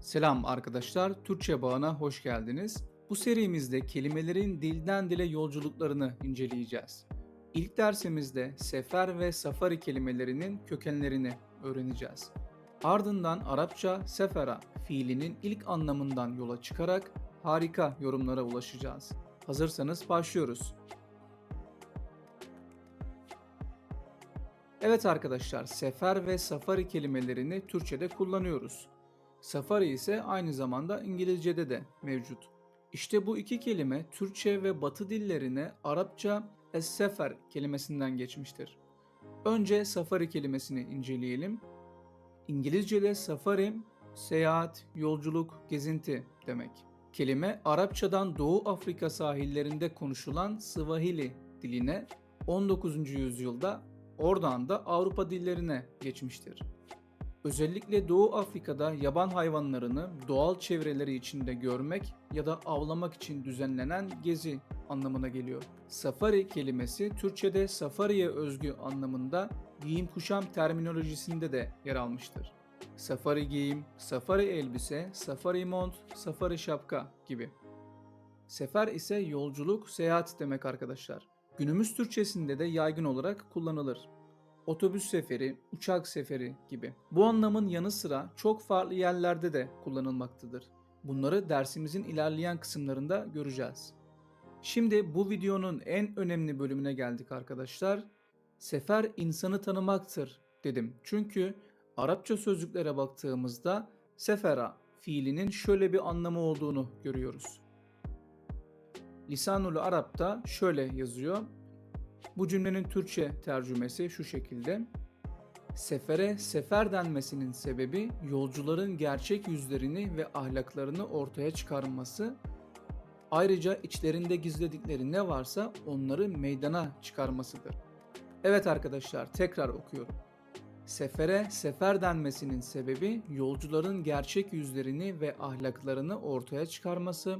Selam arkadaşlar, Türkçe Bağı'na hoş geldiniz. Bu serimizde kelimelerin dilden dile yolculuklarını inceleyeceğiz. İlk dersimizde sefer ve safari kelimelerinin kökenlerini öğreneceğiz. Ardından Arapça sefera fiilinin ilk anlamından yola çıkarak harika yorumlara ulaşacağız. Hazırsanız başlıyoruz. Evet arkadaşlar, sefer ve safari kelimelerini Türkçe'de kullanıyoruz. Safari ise aynı zamanda İngilizce'de de mevcut. İşte bu iki kelime Türkçe ve Batı dillerine Arapça es-sefer kelimesinden geçmiştir. Önce safari kelimesini inceleyelim. İngilizce'de safari, seyahat, yolculuk, gezinti demek. Kelime Arapçadan Doğu Afrika sahillerinde konuşulan Swahili diline 19. yüzyılda oradan da Avrupa dillerine geçmiştir. Özellikle Doğu Afrika'da yaban hayvanlarını doğal çevreleri içinde görmek ya da avlamak için düzenlenen gezi anlamına geliyor. Safari kelimesi Türkçe'de safariye özgü anlamında giyim kuşam terminolojisinde de yer almıştır. Safari giyim, safari elbise, safari mont, safari şapka gibi. Sefer ise yolculuk, seyahat demek arkadaşlar. Günümüz Türkçesinde de yaygın olarak kullanılır otobüs seferi, uçak seferi gibi. Bu anlamın yanı sıra çok farklı yerlerde de kullanılmaktadır. Bunları dersimizin ilerleyen kısımlarında göreceğiz. Şimdi bu videonun en önemli bölümüne geldik arkadaşlar. Sefer insanı tanımaktır dedim. Çünkü Arapça sözlüklere baktığımızda sefera fiilinin şöyle bir anlamı olduğunu görüyoruz. Lisanul Arap'ta şöyle yazıyor. Bu cümlenin Türkçe tercümesi şu şekilde. Sefere sefer denmesinin sebebi yolcuların gerçek yüzlerini ve ahlaklarını ortaya çıkarması, ayrıca içlerinde gizledikleri ne varsa onları meydana çıkarmasıdır. Evet arkadaşlar tekrar okuyorum. Sefere sefer denmesinin sebebi yolcuların gerçek yüzlerini ve ahlaklarını ortaya çıkarması,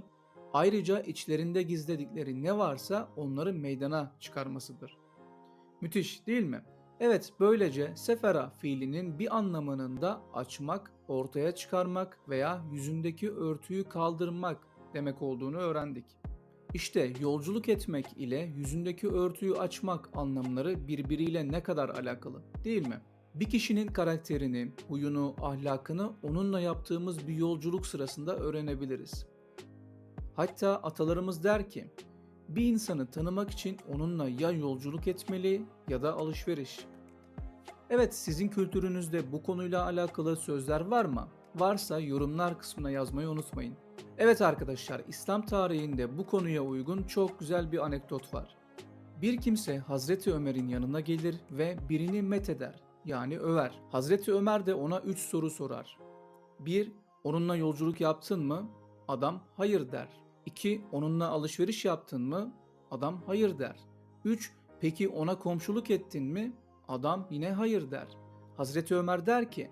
Ayrıca içlerinde gizledikleri ne varsa onları meydana çıkarmasıdır. Müthiş değil mi? Evet böylece sefera fiilinin bir anlamının da açmak, ortaya çıkarmak veya yüzündeki örtüyü kaldırmak demek olduğunu öğrendik. İşte yolculuk etmek ile yüzündeki örtüyü açmak anlamları birbiriyle ne kadar alakalı değil mi? Bir kişinin karakterini, huyunu, ahlakını onunla yaptığımız bir yolculuk sırasında öğrenebiliriz. Hatta atalarımız der ki, bir insanı tanımak için onunla ya yolculuk etmeli ya da alışveriş. Evet sizin kültürünüzde bu konuyla alakalı sözler var mı? Varsa yorumlar kısmına yazmayı unutmayın. Evet arkadaşlar İslam tarihinde bu konuya uygun çok güzel bir anekdot var. Bir kimse Hazreti Ömer'in yanına gelir ve birini met eder yani över. Hazreti Ömer de ona 3 soru sorar. 1. Onunla yolculuk yaptın mı? Adam hayır der. 2. Onunla alışveriş yaptın mı? Adam hayır der. 3. Peki ona komşuluk ettin mi? Adam yine hayır der. Hazreti Ömer der ki,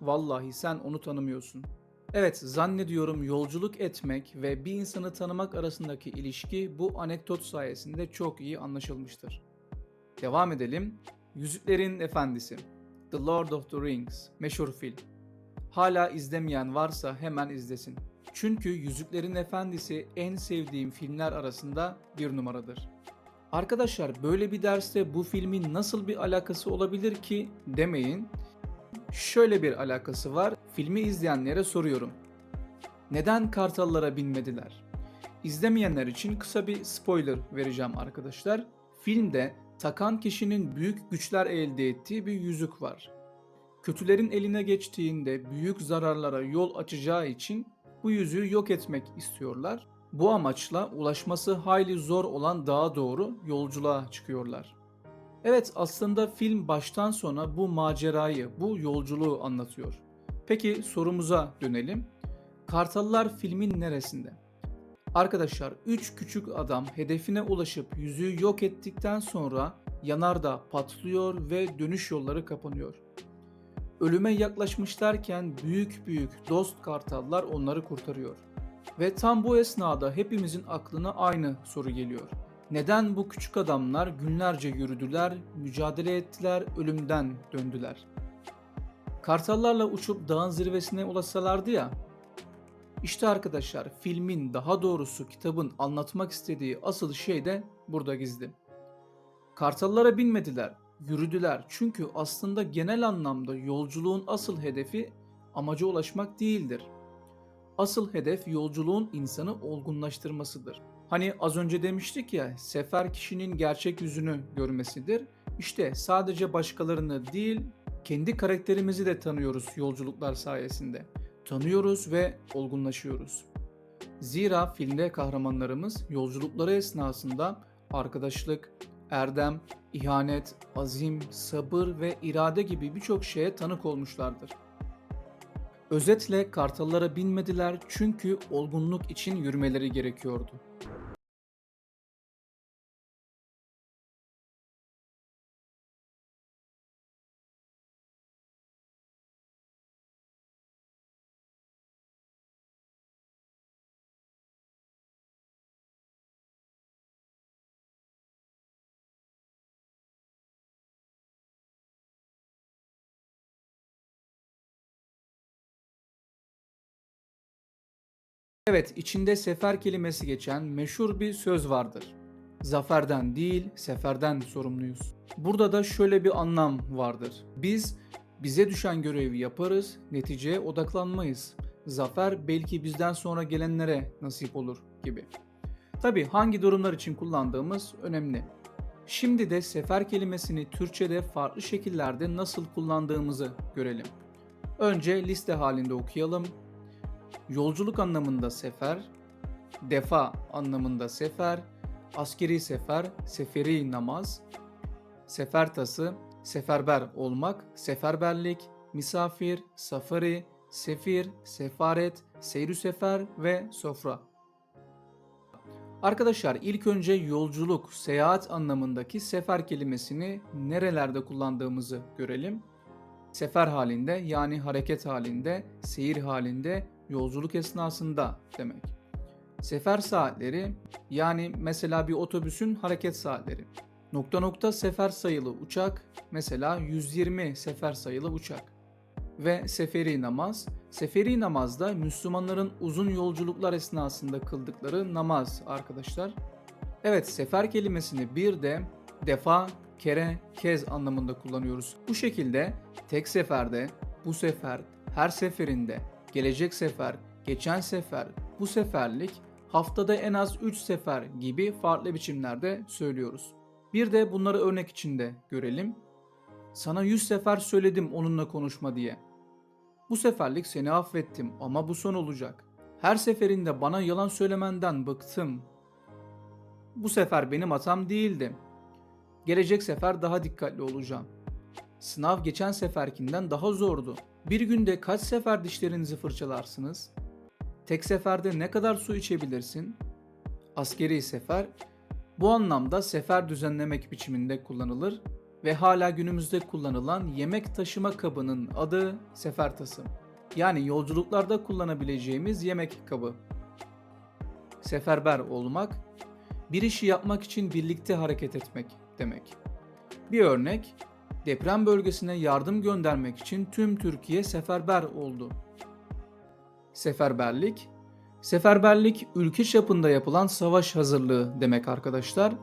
Vallahi sen onu tanımıyorsun. Evet zannediyorum yolculuk etmek ve bir insanı tanımak arasındaki ilişki bu anekdot sayesinde çok iyi anlaşılmıştır. Devam edelim. Yüzüklerin Efendisi The Lord of the Rings meşhur film. Hala izlemeyen varsa hemen izlesin. Çünkü Yüzüklerin Efendisi en sevdiğim filmler arasında bir numaradır. Arkadaşlar böyle bir derste bu filmin nasıl bir alakası olabilir ki demeyin. Şöyle bir alakası var. Filmi izleyenlere soruyorum. Neden kartallara binmediler? İzlemeyenler için kısa bir spoiler vereceğim arkadaşlar. Filmde takan kişinin büyük güçler elde ettiği bir yüzük var. Kötülerin eline geçtiğinde büyük zararlara yol açacağı için bu yüzüğü yok etmek istiyorlar. Bu amaçla ulaşması hayli zor olan dağa doğru yolculuğa çıkıyorlar. Evet aslında film baştan sona bu macerayı, bu yolculuğu anlatıyor. Peki sorumuza dönelim. Kartallar filmin neresinde? Arkadaşlar 3 küçük adam hedefine ulaşıp yüzüğü yok ettikten sonra yanarda patlıyor ve dönüş yolları kapanıyor. Ölüme yaklaşmışlarken büyük büyük dost kartallar onları kurtarıyor. Ve tam bu esnada hepimizin aklına aynı soru geliyor. Neden bu küçük adamlar günlerce yürüdüler, mücadele ettiler, ölümden döndüler? Kartallarla uçup dağın zirvesine ulaşsalardı ya, İşte arkadaşlar filmin daha doğrusu kitabın anlatmak istediği asıl şey de burada gizli. Kartallara binmediler, yürüdüler çünkü aslında genel anlamda yolculuğun asıl hedefi amaca ulaşmak değildir. Asıl hedef yolculuğun insanı olgunlaştırmasıdır. Hani az önce demiştik ya, sefer kişinin gerçek yüzünü görmesidir. İşte sadece başkalarını değil, kendi karakterimizi de tanıyoruz yolculuklar sayesinde. Tanıyoruz ve olgunlaşıyoruz. Zira filmde kahramanlarımız yolculukları esnasında arkadaşlık, erdem, ihanet, azim, sabır ve irade gibi birçok şeye tanık olmuşlardır. Özetle kartallara binmediler çünkü olgunluk için yürümeleri gerekiyordu. Evet, içinde sefer kelimesi geçen meşhur bir söz vardır. Zaferden değil, seferden sorumluyuz. Burada da şöyle bir anlam vardır. Biz bize düşen görevi yaparız, neticeye odaklanmayız. Zafer belki bizden sonra gelenlere nasip olur gibi. Tabi hangi durumlar için kullandığımız önemli. Şimdi de sefer kelimesini Türkçe'de farklı şekillerde nasıl kullandığımızı görelim. Önce liste halinde okuyalım yolculuk anlamında sefer, defa anlamında sefer, askeri sefer, seferi namaz, sefer tası, seferber olmak, seferberlik, misafir, safari, sefir, sefaret, seyrü sefer ve sofra. Arkadaşlar ilk önce yolculuk, seyahat anlamındaki sefer kelimesini nerelerde kullandığımızı görelim. Sefer halinde yani hareket halinde, seyir halinde yolculuk esnasında demek. Sefer saatleri yani mesela bir otobüsün hareket saatleri. Nokta nokta sefer sayılı uçak mesela 120 sefer sayılı uçak. Ve seferi namaz. Seferi namazda Müslümanların uzun yolculuklar esnasında kıldıkları namaz arkadaşlar. Evet sefer kelimesini bir de defa, kere, kez anlamında kullanıyoruz. Bu şekilde tek seferde, bu sefer, her seferinde, gelecek sefer, geçen sefer, bu seferlik, haftada en az 3 sefer gibi farklı biçimlerde söylüyoruz. Bir de bunları örnek içinde görelim. Sana 100 sefer söyledim onunla konuşma diye. Bu seferlik seni affettim ama bu son olacak. Her seferinde bana yalan söylemenden bıktım. Bu sefer benim hatam değildi. Gelecek sefer daha dikkatli olacağım. Sınav geçen seferkinden daha zordu. Bir günde kaç sefer dişlerinizi fırçalarsınız? Tek seferde ne kadar su içebilirsin? Askeri sefer bu anlamda sefer düzenlemek biçiminde kullanılır ve hala günümüzde kullanılan yemek taşıma kabının adı sefer tası. Yani yolculuklarda kullanabileceğimiz yemek kabı. Seferber olmak, bir işi yapmak için birlikte hareket etmek demek. Bir örnek, deprem bölgesine yardım göndermek için tüm Türkiye seferber oldu. Seferberlik Seferberlik ülke çapında yapılan savaş hazırlığı demek arkadaşlar.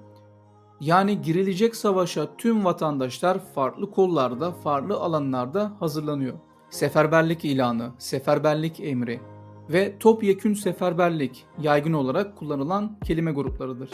Yani girilecek savaşa tüm vatandaşlar farklı kollarda, farklı alanlarda hazırlanıyor. Seferberlik ilanı, seferberlik emri ve topyekün seferberlik yaygın olarak kullanılan kelime gruplarıdır.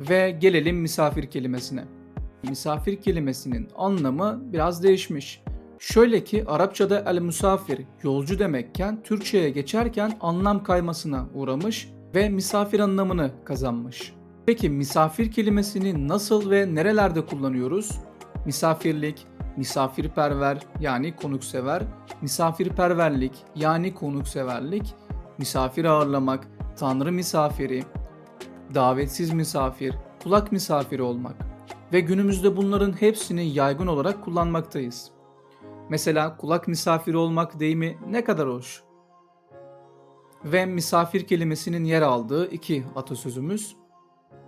Ve gelelim misafir kelimesine misafir kelimesinin anlamı biraz değişmiş. Şöyle ki Arapçada el musafir yolcu demekken Türkçe'ye geçerken anlam kaymasına uğramış ve misafir anlamını kazanmış. Peki misafir kelimesini nasıl ve nerelerde kullanıyoruz? Misafirlik, misafirperver yani konuksever, misafirperverlik yani konukseverlik, misafir ağırlamak, tanrı misafiri, davetsiz misafir, kulak misafiri olmak ve günümüzde bunların hepsini yaygın olarak kullanmaktayız. Mesela kulak misafiri olmak deyimi ne kadar hoş. Ve misafir kelimesinin yer aldığı iki atasözümüz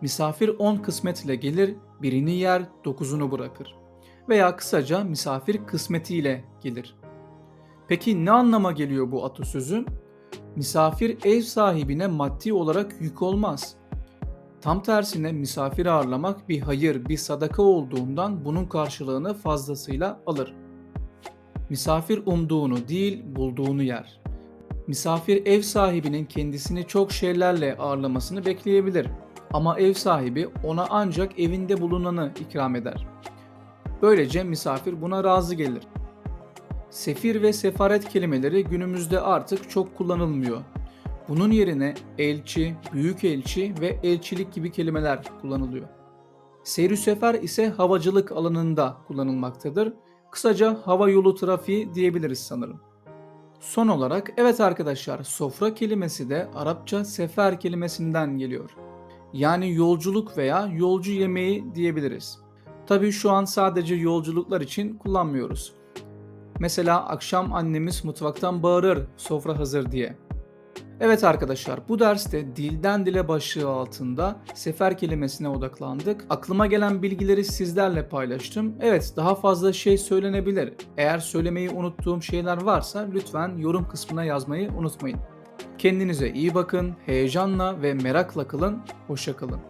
Misafir on kısmetle gelir, birini yer, dokuzunu bırakır. Veya kısaca misafir kısmetiyle gelir. Peki ne anlama geliyor bu atasözü? Misafir ev sahibine maddi olarak yük olmaz. Tam tersine misafir ağırlamak bir hayır, bir sadaka olduğundan bunun karşılığını fazlasıyla alır. Misafir umduğunu değil, bulduğunu yer. Misafir ev sahibinin kendisini çok şeylerle ağırlamasını bekleyebilir. Ama ev sahibi ona ancak evinde bulunanı ikram eder. Böylece misafir buna razı gelir. Sefir ve sefaret kelimeleri günümüzde artık çok kullanılmıyor. Bunun yerine elçi, büyükelçi ve elçilik gibi kelimeler kullanılıyor. Seyrü sefer ise havacılık alanında kullanılmaktadır. Kısaca hava yolu trafiği diyebiliriz sanırım. Son olarak evet arkadaşlar sofra kelimesi de Arapça sefer kelimesinden geliyor. Yani yolculuk veya yolcu yemeği diyebiliriz. Tabii şu an sadece yolculuklar için kullanmıyoruz. Mesela akşam annemiz mutfaktan bağırır sofra hazır diye. Evet arkadaşlar bu derste dilden dile başlığı altında sefer kelimesine odaklandık. Aklıma gelen bilgileri sizlerle paylaştım. Evet daha fazla şey söylenebilir. Eğer söylemeyi unuttuğum şeyler varsa lütfen yorum kısmına yazmayı unutmayın. Kendinize iyi bakın, heyecanla ve merakla kalın, hoşça kalın.